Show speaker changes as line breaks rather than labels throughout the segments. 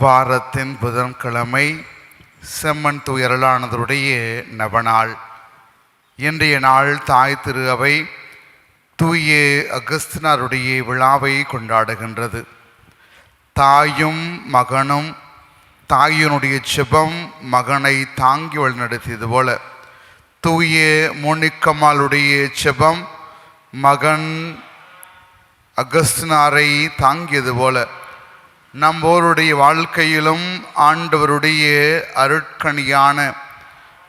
வாரத்தின் புதன்கிழமை செம்மன் துயரலானதருடைய நவநாள். இன்றைய நாள் தாய் திரு அவை தூய அகஸ்தினாருடைய விழாவை கொண்டாடுகின்றது. தாயும் மகனும் தாயினுடைய செபம் மகனை தாங்கி வழிநடத்தியது போல தூய மோனிக்கம்மாளுடைய செபம் மகன் அகஸ்தினாரை தாங்கியது போல நம்மோருடைய வாழ்க்கையிலும் ஆண்டவருடைய அருட்கணியான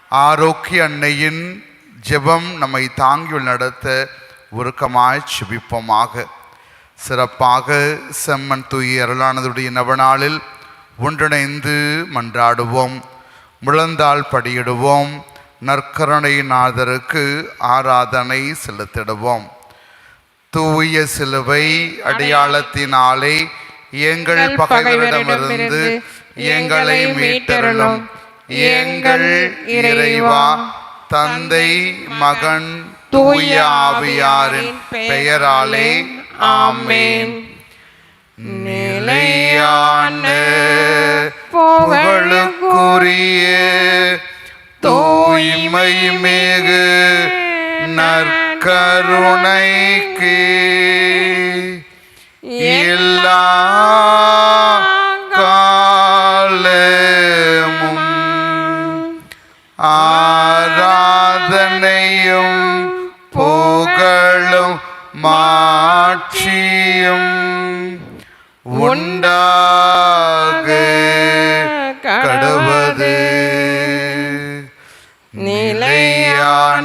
ஆரோக்கிய அன்னையின் ஜெபம் நம்மை தாங்கி நடத்த உருக்கமாய் சுபிப்போமாக சிறப்பாக செம்மன் தூய அருளானதுடைய நவநாளில் ஒன்றிணைந்து மன்றாடுவோம். முழந்தாள் படியிடுவோம். நற்கருணை நாதருக்கு ஆராதனை செலுத்திடுவோம். தூய சிலுவை அடையாளத்தினாலே எங்கள் பகைவரிடமிருந்து எங்களை மீட்டருளும். எங்கள் இறைவா தந்தை மகன் தூய ஆவியாரின் பெயராலே ஆமேன். நிலையான புகழுக்குரிய தூய்மை மிகு நற்கருணைக்கு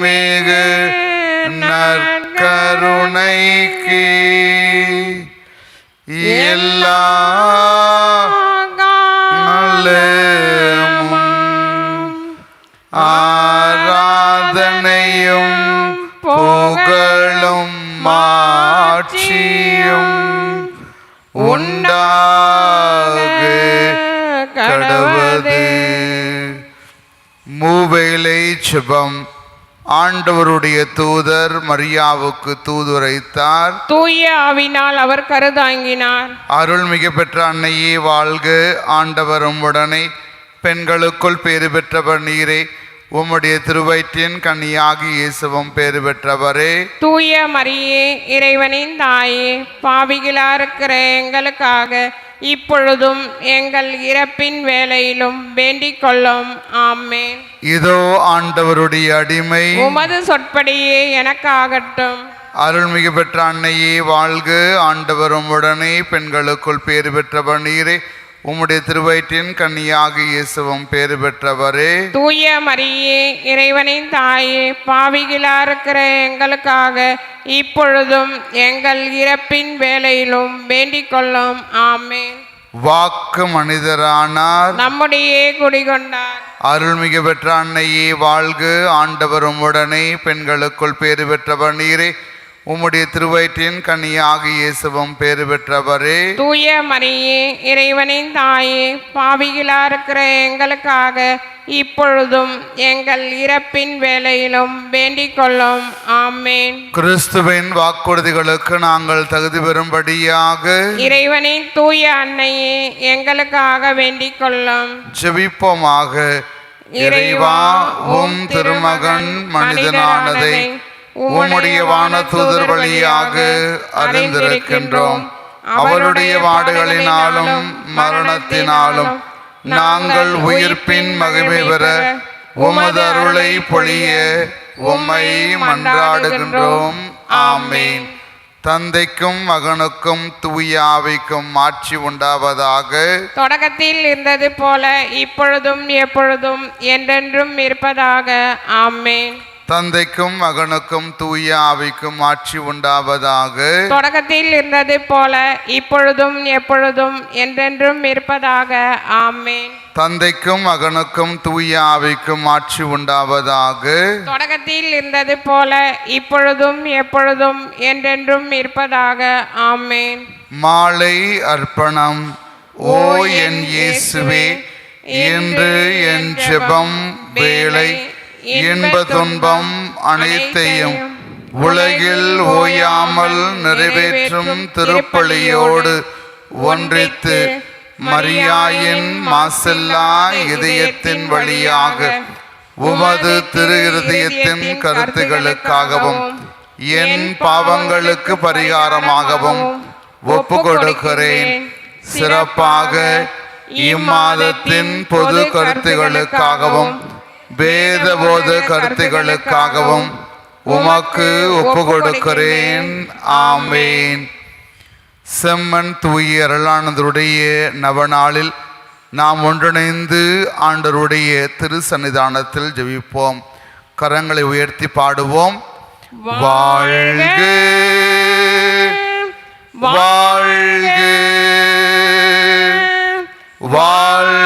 மிகு நற்கருணைக்கு எல்லா ஆராதனையும் புகழும் மாட்சியும் உண்டாக கடவது மூவேலை சுபம். ஆண்டவருடைய தூதர் மரியாவுக்கு தூதுரைத்தார்.
தூய ஆவினால் அவர் கருதாங்கினார்.
அருள்மிகு பெற்ற அன்னையே வாழ்க. ஆண்டவரும் உடனே பெண்களுக்குள் பேறு பெற்றவர் நீரே. உம்முடைய திருவயிற்றின் கன்னியாகி இயேசுவும் பேறு பெற்றவரே.
தூய மரியே இறைவனின் தாயே பாவிகளா இருக்கிற எங்களுக்காக இப்பொழுதும் எங்கள் இறப்பின் வேளையிலும் வேண்டிக் கொள்ளும். ஆமேன்.
இதோ ஆண்டவருடைய அடிமை.
உமது சொற்படியே எனக்காகட்டும்.
அருள்மிகு பெற்ற அன்னையே வாழ்க. ஆண்டவரும் உடனே பெண்களுக்குள் பேறு பெற்றவர் நீரே. உம்முடைய திருவயிற்றின் கன்னியாகி இயேசுவும் பேறு பெற்றவரே.
தூய மரியே இறைவனின் தாயே பாவிகளா இருக்கிற எங்களுக்காக இப்பொழுதும் எங்கள் இறப்பின் வேளையிலும் வேண்டிக் கொள்ளும். ஆமேன்.
வாக்கு மனிதரானார்.
நம்முடைய குடிகொண்டார்.
அருள்மிகு பெற்ற அன்னையே வாழ்க. ஆண்டவரும் உடனே பெண்களுக்குள் பேறு பெற்றவர் நீரே. உம்முடைய திருவயிற்றின் கன்னியாகி இயேசுவும் பேறு பெற்றவரே.
தூய மரியே இறைவனின் தாயே பாவிகளா இருக்கிற எங்களுக்காக இப்பொழுதும் எங்கள் இறப்பின் வேளையிலும் வேண்டிக் கொள்ளும் ஆமேன்.
கிறிஸ்துவின் வாக்குறுதிகளுக்கு நாங்கள் தகுதி பெறும்படியாக
இறைவனின் தூய அன்னையே எங்களுக்காக வேண்டிக் கொள்ளும்
ஜெபிப்போமாக. இறைவா உம் திருமகன் மனிதனானதை உம்முடைய வானதூதர் வழியாக அறிந்திருக்கின்றோம். அவருடைய வாடுகளினாலும் மரணத்தினாலும் நாங்கள் உயிர்ப்பின் மகிமை பெற உமது அருளை பொழிய உம்மை மன்றாடுகின்றோம். ஆமேன். தந்தைக்கும் மகனுக்கும் தூய ஆவிக்கும் ஆட்சி உண்டாவதாக.
தொடக்கத்தில் இருந்தது போல இப்பொழுதும் எப்பொழுதும் என்றென்றும் இருப்பதாக. ஆமேன்.
தந்தைக்கும் மகனுக்கும் தூய ஆவிக்கும் ஆட்சி உண்டாவதாக.
தொடக்கத்தில் இருந்தது போல இப்பொழுதும் எப்பொழுதும் என்றென்றும் இருப்பதாக. ஆமென்.
தந்தைக்கும் மகனுக்கும் தூய ஆவிக்கும் ஆட்சி உண்டாவதாக.
தொடக்கத்தில் இருந்தது போல இப்பொழுதும் எப்பொழுதும் என்றென்றும் இருப்பதாக. ஆமென்.
மாலை அர்ப்பணம். ஓ என் இயேசுவே இன்று என் ஜெபம் வேலை இன்ப துன்பம் அனைத்தையும் உலகில் ஓயாமல் நிறைவேற்றும் திருப்பலியோடு ஒன்றித்து மரியாயின் மாசில்லா இதயத்தின் வழியாக உமது திரு இருதயத்தின் கருத்துகளுக்காகவும் என் பாவங்களுக்கு பரிகாரமாகவும் ஒப்பு கொடுக்கிறேன் சிறப்பாக இம்மாதத்தின் பொது கருத்துகளுக்காகவும் வேத போத கருத்துகளுக்காகவும் உமக்கு ஒப்பு கொடுக்கிறேன் ஆமேன். செம்மன் தூய அருளானந்தருடைய நவநாளில் நாம் ஒன்றிணைந்து ஆண்டருடைய திரு சன்னிதானத்தில் ஜெபிப்போம். கரங்களை உயர்த்தி பாடுவோம். வாழ்க வாழ்க வாழ்க.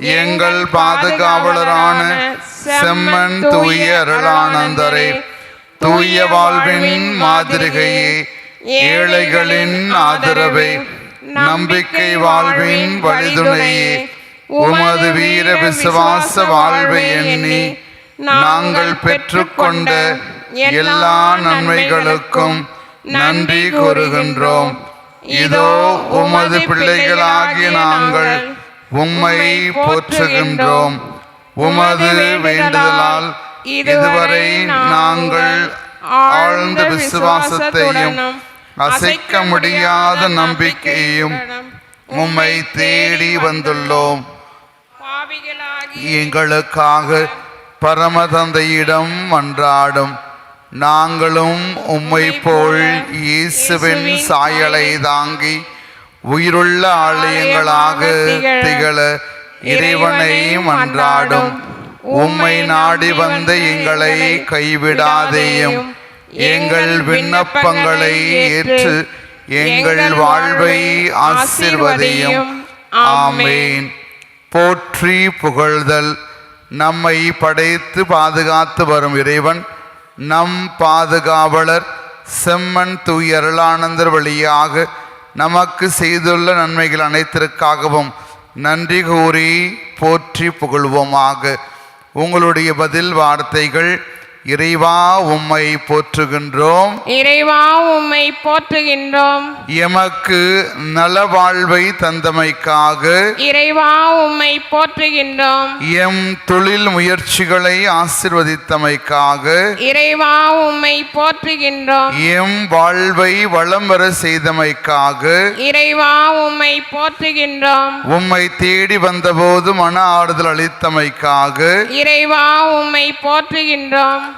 எங்கள் பாதுகாவலரான செம்மன் தூய அருளானந்தரே தூய வாழ்வின் மாதிரிகையே ஏழைகளின் ஆதரவை நம்பிக்கை வாழ்வின் வழிதுணையே உமது வீர விசுவாச வாழ்வை எண்ணி நாங்கள் பெற்றுக்கொண்ட எல்லா நன்மைகளுக்கும் நன்றி கூறுகின்றோம். இதோ உமது பிள்ளைகளாகிய நாங்கள் உம்மை போற்றுகின்றோம். உமது வேண்டுதலால் இதுவரை நாங்கள் ஆழ்ந்த விசுவாசத்தையும் அசைக்க முடியாத நம்பிக்கையையும் உம்மை தேடி வந்துள்ளோம். எங்களுக்காக பரமதந்தையிடம் மன்றாடும் நாங்களும் உம்மை போல் இயேசுவின் சாயலை தாங்கி உயிருள்ள ஆலயங்களாக திகழ இறைவனை மன்றாடும். உம்மை நாடி வந்த எங்களை கைவிடாதேயும். எங்கள் விண்ணப்பங்களை ஏற்று எங்கள் வாழ்வை ஆசிர்வதையும். ஆமேன். போற்றி புகழ்தல். நம்மை படைத்து பாதுகாத்து வரும் இறைவன். நம் பாதுகாவலர் செம்மன் தூய் அருளானந்தர் வழியாக நமக்கு செய்துள்ள நன்மைகள் அனைத்திற்காகவும் நன்றி கூறி போற்றி புகழ்வோமாக. உங்களுடைய பதில் வார்த்தைகள் இறைவா உம்மை போற்றுகின்றோம்.
இறைவா உம்மை போற்றுகின்றோம்.
எமக்கு நலவாழ்வை தந்தமைக்காக
இறைவா உம்மை போற்றுகின்றோம்.
எம் தொழில் முயற்சிகளை ஆசிர்வதித்தமைக்காக
இறைவா உம்மை போற்றுகின்றோம்.
எம் வாழ்வை வளம் வர செய்தமைக்காக
இறைவா உம்மை போற்றுகின்றோம்.
உம்மை தேடி வந்தபோது மன ஆறுதல் அளித்தமைக்காக
இறைவா உம்மை போற்றுகின்றோம்.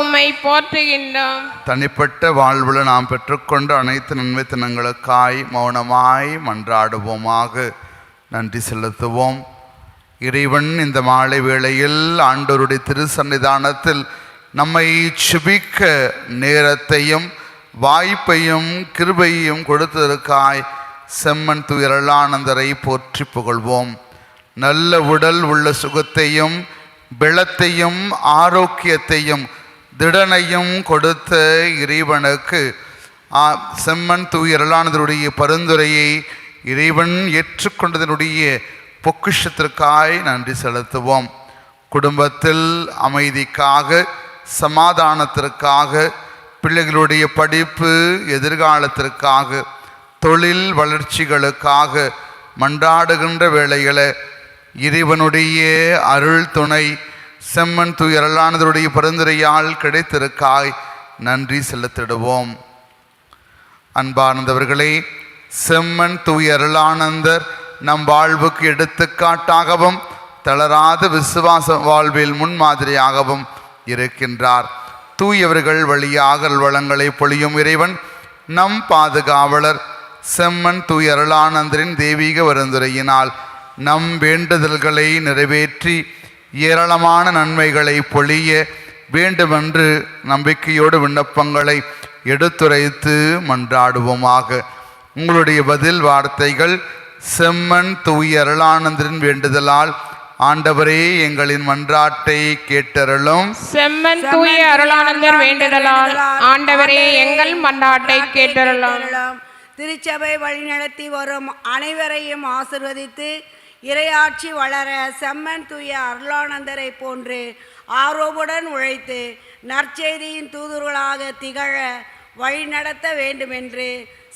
உம்மை போற்றுகின்றோம்.
தனிப்பட்ட வாழ்வில் நாம் பெற்றுக்கொண்ட அனைத்து நன்மை தினங்களுக்காய் மௌனமாய் மன்றாடுவோமாக. நன்றி செலுத்துவோம். இறைவன் இந்த மாலை வேளையில் ஆண்டோருடைய திருசன்னிதானத்தில் நம்மை சுபிக்க நேரத்தையும் வாய்ப்பையும் கிருபையும் கொடுத்ததற்காய் செம்மன் துயரலானந்தரை போற்றி புகழ்வோம். நல்ல உடல் உள்ள சுகத்தையும் பெலத்தையும் ஆரோக்கியத்தையும் திடனையும் கொடுத்த இறைவனுக்கு செம்மன் தூயரலானதனுடைய பரிந்துரையை இறைவன் ஏற்றுக்கொண்டதனுடைய பொக்கிஷத்திற்காய் நன்றி செலுத்துவோம். குடும்பத்தில் அமைதிக்காக சமாதானத்திற்காக பிள்ளைகளுடைய படிப்பு எதிர்காலத்திற்காக தொழில் வளர்ச்சிகளுக்காக மன்றாடுகின்ற வேளைகளை இறைவனுடைய அருள் துணை செம்மன் துயரலானதனுடைய பரிந்துரையால் கிடைத்திருக்காய். நன்றி செலுத்திடுவோம். அன்பானந்தவர்களே செம்மன் துயரலானந்தர் நம் வாழ்வுக்கு எடுத்துக்காட்டாகவும் தளராத விசுவாச வாழ்வில் முன்மாதிரியாகவும் இருக்கின்றார். தூயவர்கள் வழியாக வளங்களை பொழியும் இறைவன் நம் பாதுகாவலர் செம்மன் தூயருளானந்தரின் தெய்வீக வருந்துரையினால் நம் வேண்டுதல்களை நிறைவேற்றி ஏராளமான நன்மைகளை பொழிய வேண்டுமென்று நம்பிக்கையோடு விண்ணப்பங்களை எடுத்துரைத்து மன்றாடுவோமாக உங்களுடைய பதில் வார்த்தைகள் செம்மன் தூய அருளானந்தரின் வேண்டுதலால் ஆண்டவரே எங்களின் மன்றாட்டை கேட்டருளும்
செம்மன் தூய அருளானந்தர் வேண்டுதலால் ஆண்டவரே எங்கள் மன்றாட்டை கேட்டருளும்.
திருச்சபை வழிநடத்தி வரும் அனைவரையும் ஆசிர்வதித்து இறையாட்சி வளர செம்மன் தூய அருளானந்தரை போன்று ஆர்வமுடன் உழைத்து நற்செய்தியின் தூதுவர்களாக திகழ வழிநடத்த வேண்டுமென்று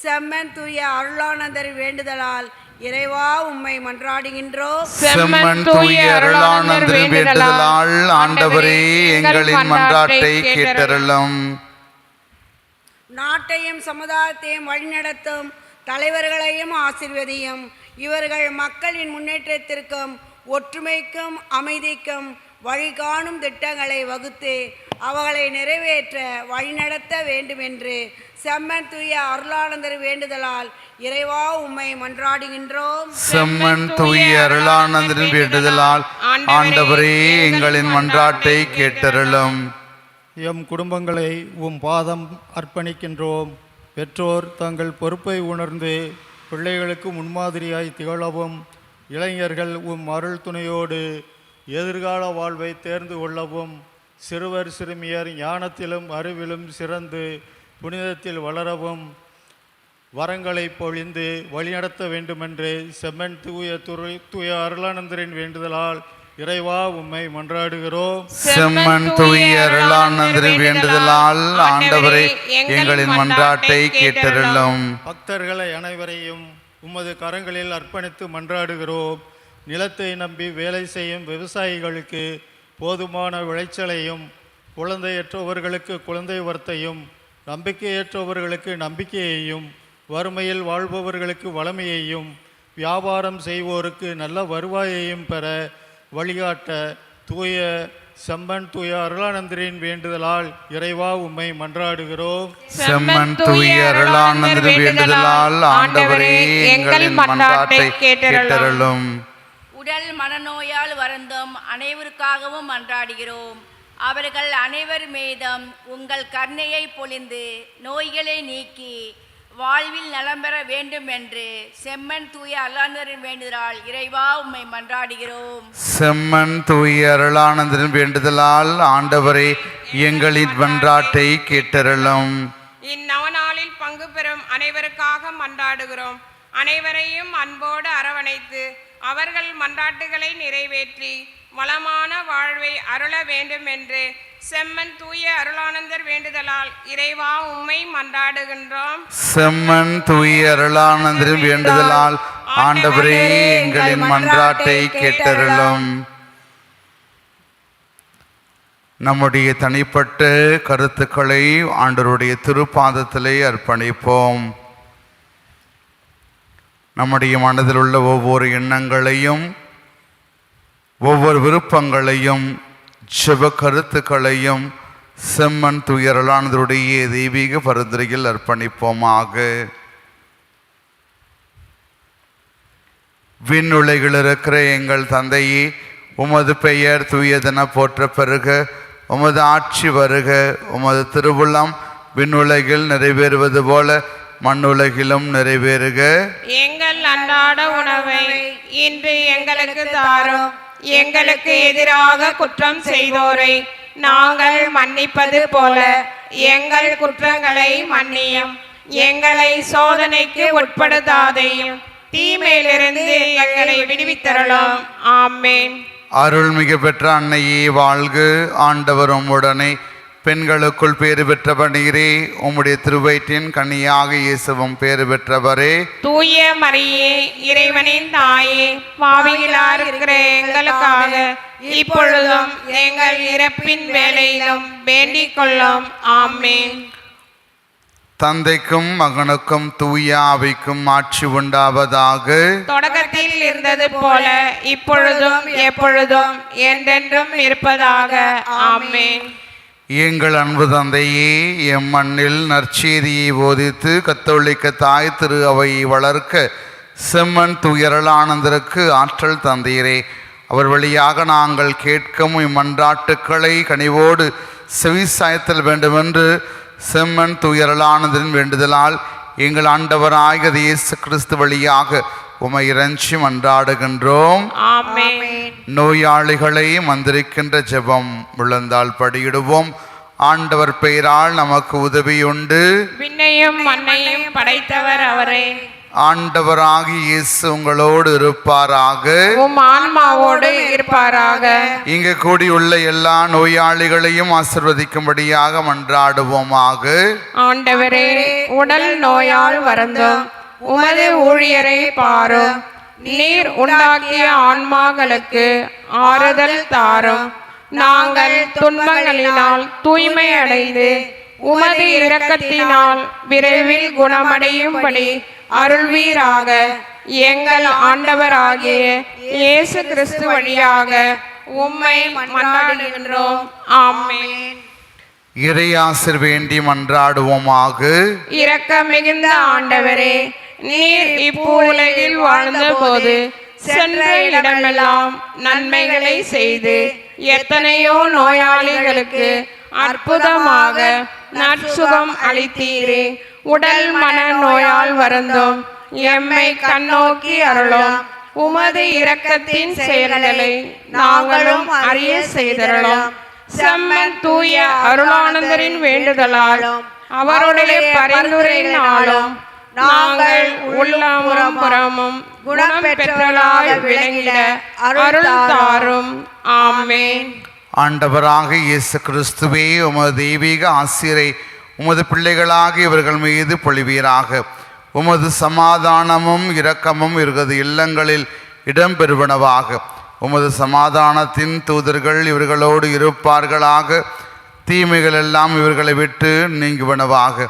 செம்மன் தூய அருளானந்தர் வேண்டுதலால் இறைவா உம்மை மன்றாடுகின்றோம்
செம்மன் தூய அருளானந்தரின் வேண்டுதலால் ஆண்டவரே எங்களின் மன்றாட்டை கேட்டருளும்.
நாட்டையும் சமுதாயத்தையும் வழிநடத்தும் தலைவர்களையும் ஆசிர்வதியும். இவர்கள் மக்களின் முன்னேற்றத்திற்கும் ஒற்றுமைக்கும் அமைதிக்கும் வழிகாணும் திட்டங்களை வகுத்து அவர்களை நிறைவேற்ற வழிநடத்த வேண்டுமென்று செம்மன் தூய அருளானந்தர் வேண்டுதலால் இறைவா உம்மை மன்றாடுகின்றோம்.
செம்மன் தூய அருளானந்தரின் வேண்டுதலால் ஆண்டவரே எங்களின் மன்றாட்டை கேட்டருளும்.
எம் குடும்பங்களை உம் பாதம் அர்ப்பணிக்கின்றோம். பெற்றோர் தங்கள் பொறுப்பை உணர்ந்து பிள்ளைகளுக்கு முன்மாதிரியாய் திகழவும் இளைஞர்கள் உம் அருள் துணையோடு எதிர்கால வாழ்வை தேர்ந்து கொள்ளவும் சிறுவர் சிறுமியர் ஞானத்திலும் அறிவிலும் சிறந்து புனிதத்தில் வளரவும் வரங்களை பொழிந்து வழிநடத்த வேண்டுமென்று செம்மன் தூய துறை தூய அருளானந்தரின் வேண்டுதலால் இறைவா உம்மை மன்றாடுகிறோம்
செம்மன் தூய அருளானந்தரின் வேண்டுதலால் ஆண்டவரே எங்களின் மன்றாட்டை கேட்டருளும்.
பக்தர்களை அனைவரையும் உமது கரங்களில் அர்ப்பணித்து மன்றாடுகிறோம் நிலத்தை நம்பி வேலை செய்யும் விவசாயிகளுக்கு போதுமான விளைச்சலையும் குழந்தையற்றவர்களுக்கு குழந்தை வரத்தையும் நம்பிக்கையற்றவர்களுக்கு நம்பிக்கையையும் வறுமையில் வாழ்பவர்களுக்கு வளமையையும் வியாபாரம் செய்வோருக்கு நல்ல வருவாயையும் பெற வழிகாட்ட தூய செம்மன் தூய அருளானந்தரின் வேண்டுதலால் இறைவா உம்மை மன்றாடுகிறோம்.
செம்மன் தூய அருளானந்தரின் வேண்டுதலால் ஆண்டவரே எங்களின் மன்றாட்டை கேட்டருளும்.
உடல் மனநோயால் வருந்தும் அனைவருக்காகவும் மன்றாடுகிறோம். அவர்கள் அனைவர் மீதும் உங்கள் கருணையை பொழிந்து நோய்களை நீக்கி வாழ்வில் நலம் பெற வேண்டும் என்று செம்மன் தூய அல்லாந்தரின் வேண்டுதலால் இறைவா உம்மை மன்றாடுகிறோம்.
செம்மன் தூய அருளானந்தரின் வேண்டுதலால் ஆண்டவரே எங்களின் மன்றாட்டை கேட்டருளும்.
இந்நவநாளில் பங்கு பெறும் அனைவருக்காக மன்றாடுகிறோம். அனைவரையும் அன்போடு அரவணைத்து அவர்கள் மன்றாட்டுகளை நிறைவேற்றி வளமான வாழ்வை அருள வேண்டும் என்று செம்மன் தூய அருளானந்தர் வேண்டுதலால் இறைவா உம்மை மன்றாடுகின்றோம்.
செம்மன் தூய அருளானந்தரின் வேண்டுதலால் ஆண்டவரே எங்களின் மன்றாட்டை கேட்டருளும். நம்முடைய தனிப்பட்ட கருத்துக்களை ஆண்டவருடைய திருப்பாதத்திலே அர்ப்பணிப்போம். நம்முடைய மனதில் உள்ள ஒவ்வொரு எண்ணங்களையும் ஒவ்வொரு விருப்பங்களையும் சிவ கருத்துக்களையும் செம்மன் துயரலானதருடைய தெய்வீக பரிந்துரையில் அர்ப்பணிப்போமாக. விண்ணுலகில் இருக்கிற எங்கள் தந்தையே உமது பெயர் தூயதென போற்ற பெருக உமது ஆட்சி வருக உமது திருவுளம் விண்ணுலகில் நிறைவேறுவது போல மண்ணுலகிலும் நிறைவேறுக.
எங்கள் அன்றாட உணவை இன்று எங்களுக்கு தாரும். எங்களுக்கு எதிராக குற்றம் செய்தோரை நாங்கள் மன்னிப்பது போல எங்கள் குற்றங்களை மன்னியும். எங்களை சோதனைக்கு உட்படுத்தாதையும். தீமையிலிருந்து எங்களை விடுவித்தரலாம் ஆமேன்.
அருள்மிகு பெற்ற அன்னையே வாழ்க. ஆண்டவரும் உடனே பெண்களுக்குள் பேறு பெற்றவர் நீரே உம்முடைய திருவயிற்றின் கன்னியாக இயேசுவும் பேறு பெற்றவரே.
தூய மரியே இறைவனின் தாயே பாவிகளார் இருக்கிற எங்களுக்காக இப்பொழுதும் எங்கள் இறப்பின் வேலையிலும் வேண்டிக் கொள்ளும். ஆமேன்.
தந்தைக்கும் மகனுக்கும் தூய ஆவிக்கும் ஆட்சி உண்டாவதாக.
தொடக்கத்தில் இருந்தது போல இப்பொழுதும் எப்பொழுதும் என்றென்றும் இருப்பதாக. ஆமேன்.
எங்கள் அன்பு தந்தையே எம் மண்ணில் நற்செய்தியை போதித்து கத்தோலிக்க தாய் திரு அவையை வளர்க்க செம்மன் துயரலானந்தருக்கு ஆற்றல் தந்தீரே. அவர் வழியாக நாங்கள் கேட்கும் இம்மன்றாட்டுக்களை கனிவோடு செவிசாய்த்தல் வேண்டுமென்று செம்மன் துயரலானந்தரின் வேண்டுதலால் எங்கள் ஆண்டவராக இயேசு கிறிஸ்து வழியாக உமை இறைஞ்சி மன்றாடுகின்றோம் நோயாளிகளை மந்திரிக்கின்ற ஜெபம் விழுந்தால் படியிடுவோம். ஆண்டவர் பெயரால் நமக்கு உதவியுண்டு.
விண்ணையும் மண்ணையும் படைத்தவர் அவரே.
ஆண்டவராகி இயேசு உங்களோடு இருப்பாராக.
உம் ஆன்மாவோடு இருப்பாராக.
இங்கு கூடியுள்ள எல்லா நோயாளிகளையும் ஆசிர்வதிக்கும்படியாக மன்றாடுவோமாக.
ஆண்டவரே உடல் நோயால் வருந்தோம். உமது ஊழியரை பாரும் நீர் உண்டாக்கிய ஆன்மாக்களுக்கு ஆறுதல் தாரும். நாங்கள் துன்பங்களினால் தூய்மை அடைந்து உமது இரக்கத்தினால் விரைவில் குணமடையும்படி அருள்வீராக. எங்கள் ஆண்டவராகிய இயேசு கிறிஸ்து வழியாக உம்மை மன்றாடுகின்றோம். ஆமென்.
இறையாசிர் வேண்டி மன்றாடுவோமாக.
இரக்க மிகுந்த ஆண்டவரே நீர் இப்பூலகில் வாழ்ந்தபோது சென்ற இடமெல்லாம் நன்மைகளை செய்து எத்தனையோ நோயாளிகளுக்கு அற்புதமாக நற்சுகம் அளித்தீரே. உடல் மன நோயால் வருந்தோம். எம்மை கண்ணோக்கி அருளும். உமது இரக்கத்தின் செயல்களை நாங்களும் அறிய செய்தரலாம் செம்மன் தூய அருளானந்தரின் வேண்டுதலாலும் அவருடைய பரிந்துரையினாலும் நாங்கள் உள்ளமும் புறமும் குணம் விளங்கிட அருள் தாரும். ஆமேன்.
ஆண்டவராக இயேசு கிறிஸ்துவே உமது தெய்வீக ஆசிரை உமது பிள்ளைகளாக இவர்கள் மீது பொழிவீராக. உமது சமாதானமும் இரக்கமும் இவரது இல்லங்களில் இடம்பெறுவனவாக. உமது சமாதானத்தின் தூதர்கள் இவர்களோடு இருப்பார்களாக. தீமைகள் எல்லாம் இவர்களை விட்டு நீங்குவனவாக.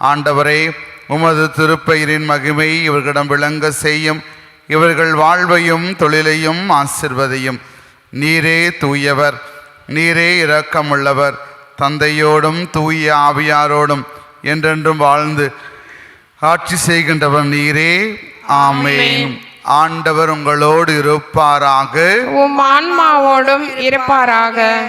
ஆண்டவரே உமது திருப்பெயரின் மகிமை இவர்களிடம் விளங்க செய்யும். இவர்கள் வாழ்வையும் தொழிலையும் ஆசிர்வதையும். நீரே தூயவர் நீரே இரக்கமுள்ளவர். தந்தையோடும் தூய ஆவியாரோடும் என்றென்றும் வாழ்ந்து ஆட்சி செய்கின்றவர் நீரே. ஆமென். ஆண்டவர் உங்களோடு இருப்பாராக.
உம் ஆன்மாவோடும் இருப்பாராக.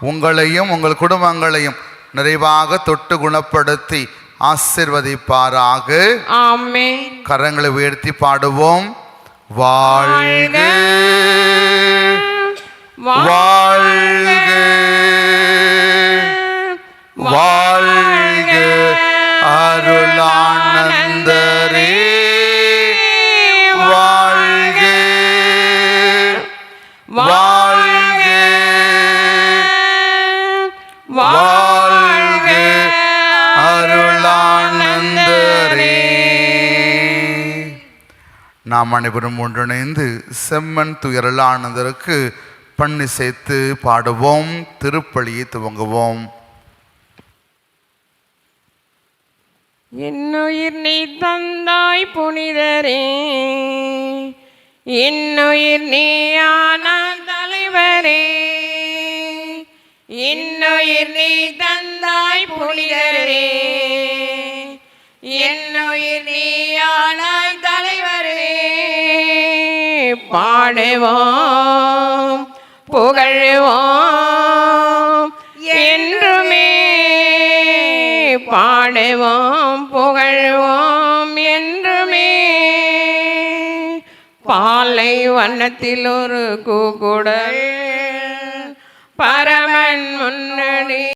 உங்களையும் உங்கள் குடும்பங்களையும் நிறைவாக தொட்டு குணப்படுத்தி ஆசிர்வதிப்பாராக. கரங்களை உயர்த்தி பாடுவோம். வாழ்க வாழ்க வாழ்க. அருளானந்தரே நாம் அனைவரும் ஒன்றிணைந்து செம்மன் துயரலானதற்கு பண்ணி சேர்த்து பாடுவோம் திருப்பலியை துவங்குவோம்.
என்னுயிர் நீ தந்தாய் புனிதரே என்னுயிர் நீயான தலைவரே என்னுயிர் நீ தந்தாய் புனிதரே என்னுயிர் நீ பாடுவோம் புகழ்வோம் என்றுமே பாடுவோம் புகழ்வோம் என்றுமே. பாலை வண்ணத்தில் ஒரு கூக்குடல் பரமன் முன்னணி